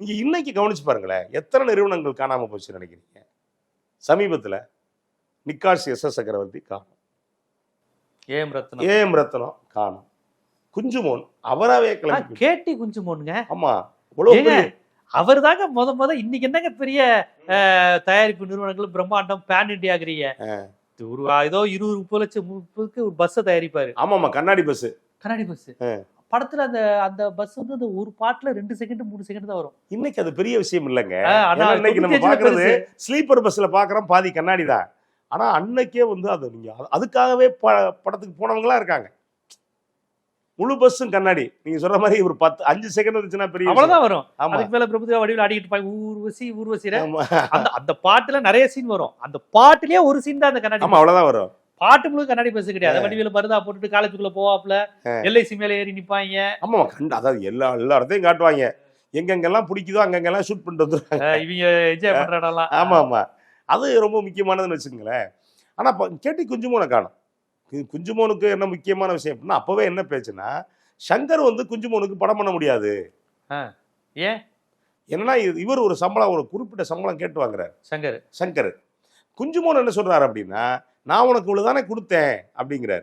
நீங்க இன்னைக்கு கவனிச்சு பாருங்களேன் எத்தனை நிறுவனங்கள் காணாம போச்சுன்னு நினைக்கிறீங்க? சமீபத்துல நிக்காஷ் எஸ் எஸ் சக்கரவர்த்தி காணும். ஏம் ரத்னம். ஏஎம் ரத்னம் காணும். குஞ்சுமோன் அவராவே கிளம்பி கேட்டி குஞ்சு போனுங்க ஆமா அவர் தாங்க முத முத இன்னைக்கு என்னங்க பெரிய தயாரிப்பு நிறுவனங்கள் பிரம்மாண்டம் பேன் இண்டியாகிறீங்க ஒரு ஏதோ இருபது முப்பது லட்சம் முப்பதுக்கு ஒரு பஸ்ஸை தயாரிப்பாரு. ஆமாமா கண்ணாடி பஸ் கண்ணாடி பஸ். படத்துல அந்த அந்த பஸ் வந்து அந்த ஒரு பாட்டுல ரெண்டு செகண்ட் மூணு செகண்ட் தான் வரும். இன்னைக்கு அது பெரிய விஷயம் இல்லைங்க. இன்னைக்கு நம்ம பாக்குறது. ஸ்லீப்பர் பஸ்ல பாக்குறோம் பாதி கண்ணாடி தான். ஆனா அன்னைக்கே வந்து அது நீங்க அது- அதுக்காகவே படத்துக்கு போனவங்களா இருக்காங்க. முழு பஸ்ஸும் கண்ணாடி. நீங்க சொல்ற மாதிரி ஒரு பத்து அஞ்சு செகண்ட் இருந்துச்சுன்னா பெரிய. அவ்வளவுதான் வரும். அதுக்கு மேல பிரபுதேவா வடிவில் ஆடிக்கிட்டு இருப்பாங்க. ஊர்வசி ஊர்வசியில ஆமா. அந்த அந்த பாட்டுல நிறைய சீன் வரும். அந்த பாட்டுலயே ஒரு சீன் தான் அந்த கண்ணாடி. ஆமா அவ்வளவுதான் வரும். பாட்டு முழு கண்ணாடி பஸ் கிடையாது. வடிவேல மருதா போட்டுட்டு காலேஜுக்குள்ள போவாப்ல எல்ஐசி மேல ஏறி நிப்பாங்க ஆமா கண்டு அதாவது எல்லா எல்லா இடத்தையும் காட்டுவாங்க எங்கெங்கெல்லாம் பிடிக்குதோ அங்கங்கெல்லாம் ஷூட் பண்ணிட்டு வந்துருவாங்க. அஹ் இவங்க என்ஜாய் பண்ற இடம்லாம். ஆமா ஆமா. அது ரொம்ப முக்கியமானதுன்னு வச்சுக்கோங்களேன். ஆனா கேட்டி குஞ்சுமோனை காணும். குஞ்சுமோனுக்கு என்ன முக்கியமான விஷயம் அப்படின்னா அப்பவே என்ன பேச்சுன்னா சங்கர் வந்து குஞ்சுமோனுக்கு படம் பண்ண முடியாது. ஏன்? என்னன்னா இவர் ஒரு சம்பளம் ஒரு குறிப்பிட்ட சம்பளம் கேட்டு வாங்குறாரு. சங்கர். சங்கர். குஞ்சுமோன் என்ன சொல்றாரு அப்படின்னா நான் உனக்கு இவ்வளோதானே கொடுத்தேன் அப்படிங்கிறாரு.